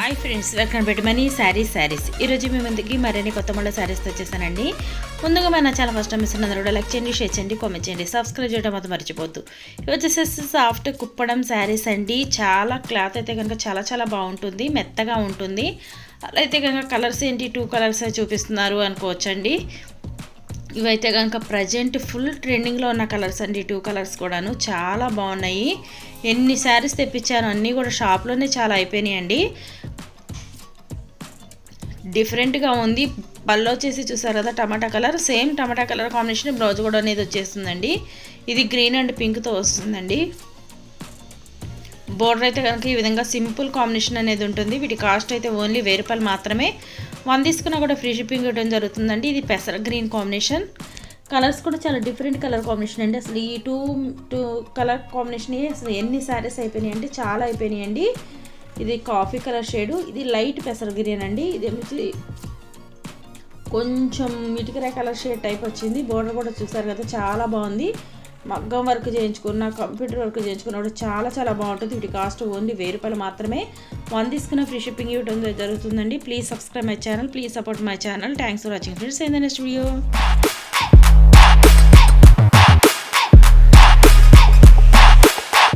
Hi friends welcome పెట్టి మనీ శారీస్ శారీస్ ఈరోజు మీ ముందుకి మరిన్ని కొత్త మళ్ళీ శారీస్తో వచ్చేసానండి ముందుగా మన చాలా ఫస్ట్ టైం ఇస్తున్నారు కూడా లైక్ చేయండి షేర్ చేయండి కామెంట్ చేయండి. సబ్స్క్రైబ్ చేయడం అది మర్చిపోద్దు ఇవి వచ్చేసేసి సాఫ్ట్ కుప్పడం శారీస్ అండి. చాలా క్లాత్ అయితే కనుక చాలా చాలా బాగుంటుంది మెత్తగా ఉంటుంది. అలా అయితే కనుక కలర్స్ ఏంటి? టూ కలర్స్ చూపిస్తున్నారు అనుకోవచ్చండి. ఇవైతే కనుక ప్రజెంట్ ఫుల్ ట్రెండింగ్లో ఉన్న కలర్స్ అండి. టూ కలర్స్ కూడాను చాలా బాగున్నాయి. ఎన్ని శారీస్ తెప్పించాను అన్నీ కూడా షాప్లోనే చాలా అయిపోయినాయి అండి డిఫరెంట్గా ఉంది. పళ్ళు వచ్చేసి చూసారు కదా tomato colour same tomato colour combination blouse కూడా అనేది వచ్చేస్తుందండి. ఇది గ్రీన్ అండ్ పింక్తో వస్తుందండి. బోర్డర్ అయితే కనుక ఈ విధంగా సింపుల్ కాంబినేషన్ అనేది ఉంటుంది. వీటి కాస్ట్ అయితే ఓన్లీ వెయ్యి రూపాయలు మాత్రమే. వన్ తీసుకున్నా కూడా ఫ్రీ షిప్పింగ్ ఇవ్వడం జరుగుతుందండి. ఇది పెసర గ్రీన్ కాంబినేషన్. కలర్స్ కూడా చాలా డిఫరెంట్ కలర్ కాంబినేషన్ అండి. అసలు ఈ టూ టూ కలర్ కాంబినేషన్ అసలు ఎన్ని శారీస్ అయిపోయినాయి అంటే చాలా అయిపోయినాయి అండి ఇది కాఫీ కలర్ షేడు. ఇది లైట్ పెసర గ్రీన్ అండి. ఇది వచ్చి కొంచెం ఇటుకరాయ కలర్ షేడ్ టైప్ వచ్చింది. బోర్డర్ కూడా చూసారు కదా చాలా బాగుంది. మగ్గం వర్క్ చేయించుకున్న కంప్యూటర్ వర్క్ చేయించుకున్న కూడా చాలా చాలా బాగుంటుంది. వీటి కాస్ట్ ఓన్లీ వెయ్యి రూపాయలు మాత్రమే. వన్ తీసుకున్న ఫ్రీ షిప్పింగ్ ఇవ్వడం జరుగుతుందండి. Please subscribe my channel please support my channel thanks for watching friends ఏంది నెక్స్ట్ వీడియో